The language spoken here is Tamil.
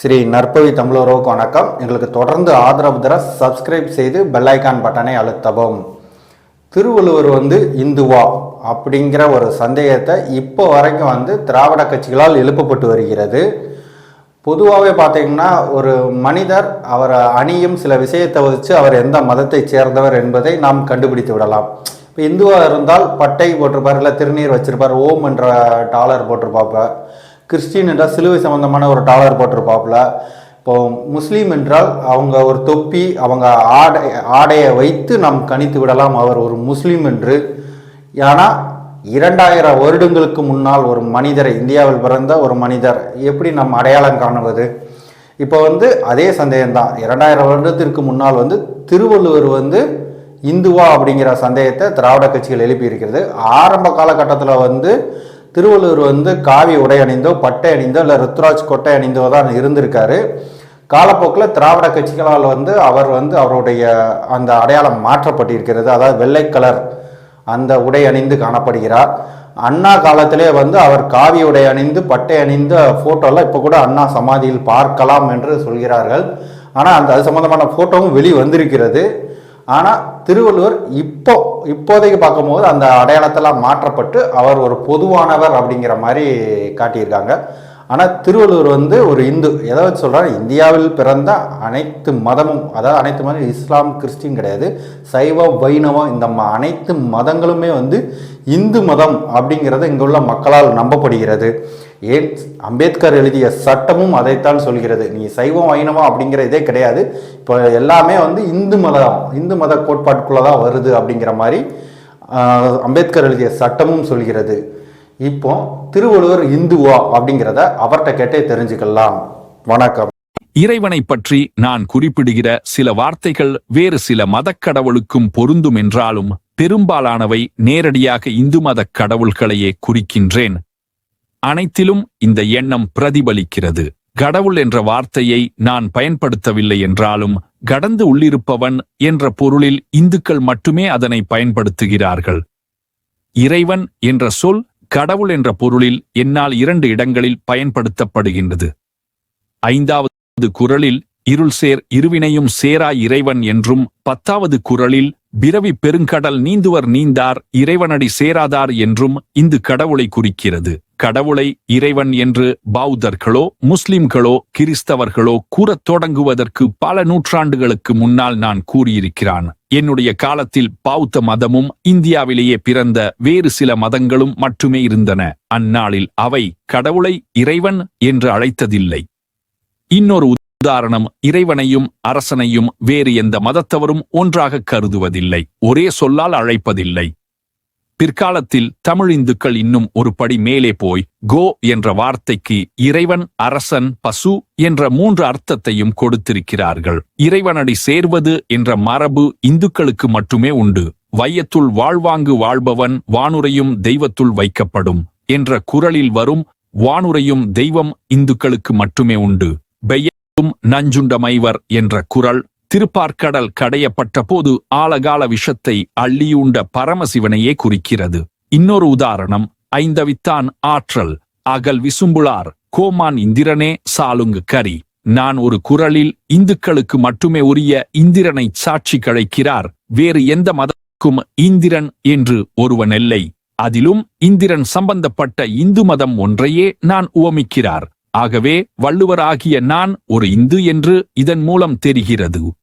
ஸ்ரீ நற்பவி தமிழரோக்கு வணக்கம். எங்களுக்கு தொடர்ந்து ஆதரவு தர சப்ஸ்கிரைப் செய்து பெல்லைக்கான் பட்டனை அழுத்தவும். திருவள்ளுவர் வந்து இந்துவா அப்படிங்கிற ஒரு சந்தேகத்தை இப்போ வரைக்கும் வந்து திராவிட கட்சிகளால் எழுப்பப்பட்டு வருகிறது. பொதுவாகவே பார்த்தீங்கன்னா ஒரு மனிதர் அவர் அணியும் சில விஷயத்தை வச்சு அவர் எந்த மதத்தைச் சேர்ந்தவர் என்பதை நாம் கண்டுபிடித்து விடலாம். இப்போ இந்துவாக இருந்தால் பட்டை போட்டிருப்பார் இல்லை திருநீர் வச்சிருப்பார் ஓம் என்ற டாலர் போட்டிருப்பாப்ப கிறிஸ்டின் என்றால் சிலுவை சம்மந்தமான ஒரு டாலர் போட்டிருப்பாப்புல. இப்போ முஸ்லீம் என்றால் அவங்க ஒரு தொப்பி அவங்க ஆடை ஆடையை வைத்து நாம் கணித்து விடலாம் அவர் ஒரு முஸ்லீம் என்று. ஏன்னா இரண்டாயிரம் வருடங்களுக்கு முன்னால் ஒரு மனிதரை இந்தியாவில் பிறந்த ஒரு மனிதர் எப்படி நம் அடையாளம் காணுவது? இப்போ வந்து அதே சந்தேகம்தான். இரண்டாயிரம் வருடத்திற்கு முன்னால் வந்து திருவள்ளுவர் வந்து இந்துவா அப்படிங்கிற சந்தேகத்தை திராவிட கட்சிகள் எழுப்பி இருக்கிறது ஆரம்ப காலகட்டத்தில் வந்து திருவள்ளுவர் வந்து காவி உடை அணிந்தோ பட்டை அணிந்தோ இல்லை ருத்ராஜ் கொட்டை அணிந்தோ தான் இருந்திருக்காரு. காலப்போக்கில் திராவிட கட்சிகளால் வந்து அவர் வந்து அவருடைய அந்த அடையாளம் மாற்றப்பட்டிருக்கிறது. அதாவது வெள்ளை கலர் அந்த உடை அணிந்து காணப்படுகிறார். அண்ணா காலத்திலே வந்து அவர் காவி உடை அணிந்து பட்டை அணிந்த ஃபோட்டோலாம் இப்போ கூட அண்ணா சமாதியில் பார்க்கலாம் என்று சொல்கிறார்கள். ஆனால் அந்த அது சம்மந்தமான ஃபோட்டோவும் வெளி வந்திருக்கிறது ஆனால் திருவள்ளுவர் இப்போ இப்போதைக்கு பார்க்கும்போது அந்த அடையாளத்தெல்லாம் மாற்றப்பட்டு அவர் ஒரு பொதுவானவர் அப்படிங்கிற மாதிரி காட்டியிருக்காங்க. ஆனால் திருவள்ளுவர் வந்து ஒரு இந்து. எதை வச்சு சொல்கிறாரு இந்தியாவில் பிறந்த அனைத்து மதமும் அதாவது அனைத்து மதம் இஸ்லாம் கிறிஸ்டின் கிடையாது. சைவம் வைணவம் இந்த ம அனைத்து மதங்களுமே வந்து இந்து மதம் அப்படிங்கிறது இங்குள்ள மக்களால் நம்பப்படுகிறது. ஏன்? அம்பேத்கர் எழுதிய சட்டமும் அதைத்தான் சொல்கிறது. நீ சைவம் வைணவம் அப்படிங்கிற இதே கிடையாது. இப்போ எல்லாமே வந்து இந்து மதம் இந்து மத கோட்பாட்டுக்குள்ளே தான் வருது அப்படிங்கிற மாதிரி அம்பேத்கர் எழுதிய சட்டமும் சொல்கிறது. இப்போ திருவள்ளுவர் இந்துவா அப்படிங்கிறத அவர்கிட்ட கேட்டே தெரிஞ்சுக்கலாம். வணக்கம். இறைவனை பற்றி நான் குறிப்பிடுகிற சில வார்த்தைகள் வேறு சில மதக் கடவுளுக்கும் பொருந்தும் என்றாலும் பெரும்பாலானவை நேரடியாக இந்து மதக் கடவுள்களையே குறிக்கின்றேன். அனைத்திலும் இந்த எண்ணம் பிரதிபலிக்கிறது. கடவுள் என்ற வார்த்தையை நான் பயன்படுத்தவில்லை என்றாலும் கடந்து உள்ளிருப்பவன் என்ற பொருளில் இந்துக்கள் மட்டுமே அதனை பயன்படுத்துகிறார்கள். இறைவன் என்ற சொல் கடவுள் என்ற பொருளில் என்னால் இரண்டு இடங்களில் பயன்படுத்தப்படுகின்றது. ஐந்தாவது குரலில் இருள் சேர் இருவினையும் சேரா இறைவன் என்றும் பத்தாவது குறளில் பிறவி பெருங்கடல் நீந்துவர் நீந்தார் இறைவனடி சேராதார் என்றும் இந்து கடவுளை குறிக்கிறது. கடவுளை இறைவன் என்று பௌத்தர்களோ முஸ்லிம்களோ கிறிஸ்தவர்களோ கூறத் தொடங்குவதற்கு பல நூற்றாண்டுகளுக்கு முன்னால் நான் கூறியிருக்கிறான். என்னுடைய காலத்தில் பௌத்த மதமும் இந்தியாவிலேயே பிறந்த வேறு சில மதங்களும் மட்டுமே இருந்தன. அந்நாளில் அவை கடவுளை இறைவன் என்று அழைத்ததில்லை. இன்னொரு உதாரணம் இறைவனையும் அரசனையும் வேறு எந்த மதத்தவரும் ஒன்றாக கருதுவதில்லை. ஒரே சொல்லால் அழைப்பதில்லை. பிற்காலத்தில் தமிழ் இந்துக்கள் இன்னும் ஒரு படி மேலே போய் கோ என்ற வார்த்தைக்கு இறைவன் அரசன் பசு என்ற மூன்று அர்த்தத்தையும் கொடுத்திருக்கிறார்கள். இறைவனடி சேர்வது என்ற மரபு இந்துக்களுக்கு மட்டுமே உண்டு. வையத்துள் வாழ்வாங்கு வாழ்பவன் வானுரையும் தெய்வத்துள் வைக்கப்படும் என்ற குறளில் வரும் வானுரையும் தெய்வம் இந்துக்களுக்கு மட்டுமே உண்டு. பெய்யும் நஞ்சுண்டமைவர் என்ற குறள் திருப்பார்க்கடல் கடையப்பட்ட போது ஆலகால விஷத்தை அள்ளியுண்ட பரமசிவனையே குறிக்கிறது. இன்னொரு உதாரணம் ஐந்தவித்தான் ஆற்றல் அகல் விசும்புளார் கோமான் இந்திரனே சாலுங்கு கரி. நான் ஒரு குறளில் இந்துக்களுக்கு மட்டுமே உரிய இந்திரனை சாட்சி கழைக்கிறார் வேறு எந்த மதக்கும் இந்திரன் என்று ஒருவன் இல்லை. அதிலும் இந்திரன் சம்பந்தப்பட்ட இந்து மதம் ஒன்றையே நான் உவமிக்கிறார். ஆகவே வள்ளுவராகிய நான் ஒரு இந்து என்று இதன் மூலம் தெரிகிறது.